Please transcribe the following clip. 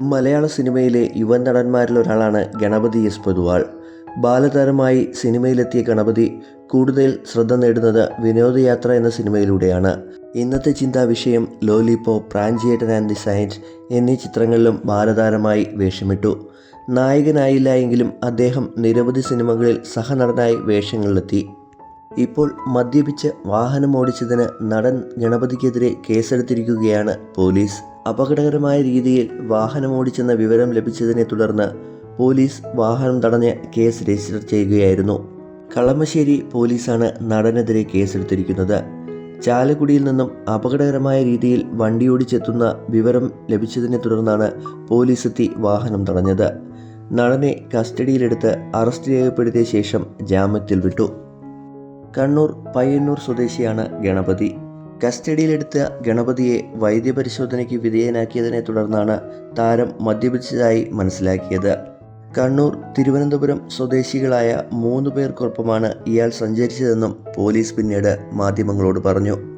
മലയാള സിനിമയിലെ യുവ നടന്മാരിൽ ഒരാളാണ് ഗണപതി എസ് പൊതുവാൾ. ബാലതാരമായി സിനിമയിലെത്തിയ ഗണപതി കൂടുതൽ ശ്രദ്ധ നേടുന്നത് വിനോദയാത്ര എന്ന സിനിമയിലൂടെയാണ്. ഇന്നത്തെ ചിന്താ വിഷയം lollipop Pranchiyettan and the science എന്നീ ചിത്രങ്ങളിലും ബാലതാരമായി വേഷമിട്ടു. നായകനായില്ല എങ്കിലും അദ്ദേഹം നിരവധി സിനിമകളിൽ സഹനടനായി വേഷങ്ങളിലെത്തി. ഇപ്പോൾ മദ്യപിച്ച് വാഹനം ഓടിച്ചതിന് നടൻ ഗണപതിക്കെതിരെ കേസെടുത്തിരിക്കുകയാണ് പോലീസ്. അപകടകരമായ രീതിയിൽ വാഹനം ഓടിച്ചെന്ന വിവരം ലഭിച്ചതിനെ തുടർന്ന് പോലീസ് വാഹനം തടഞ്ഞ് കേസ് രജിസ്റ്റർ ചെയ്യുകയായിരുന്നു. കളമശ്ശേരി പോലീസാണ് നടനെതിരെ കേസെടുത്തിരിക്കുന്നത്. ചാലക്കുടിയിൽ നിന്നും അപകടകരമായ രീതിയിൽ വണ്ടിയോടിച്ചെത്തുന്ന വിവരം ലഭിച്ചതിനെ തുടർന്നാണ് പോലീസ് എത്തി വാഹനം തടഞ്ഞത്. നടനെ കസ്റ്റഡിയിലെടുത്ത് അറസ്റ്റ് രേഖപ്പെടുത്തിയ ശേഷം ജാമ്യത്തിൽ വിട്ടു. കണ്ണൂർ പയ്യന്നൂർ സ്വദേശിയാണ് ഗണപതി. കസ്റ്റഡിയിലെടുത്ത ഗണപതിയെ വൈദ്യപരിശോധനയ്ക്ക് വിധേയനാക്കിയതിനെ തുടർന്നാണ് താരം മദ്യപിച്ചതായി മനസ്സിലാക്കിയത്. കണ്ണൂർ തിരുവനന്തപുരം സ്വദേശികളായ മൂന്ന് പേർക്കൊപ്പമാണ് ഇയാൾ സഞ്ചരിച്ചതെന്നും പോലീസ് പിന്നീട് മാധ്യമങ്ങളോട് പറഞ്ഞു.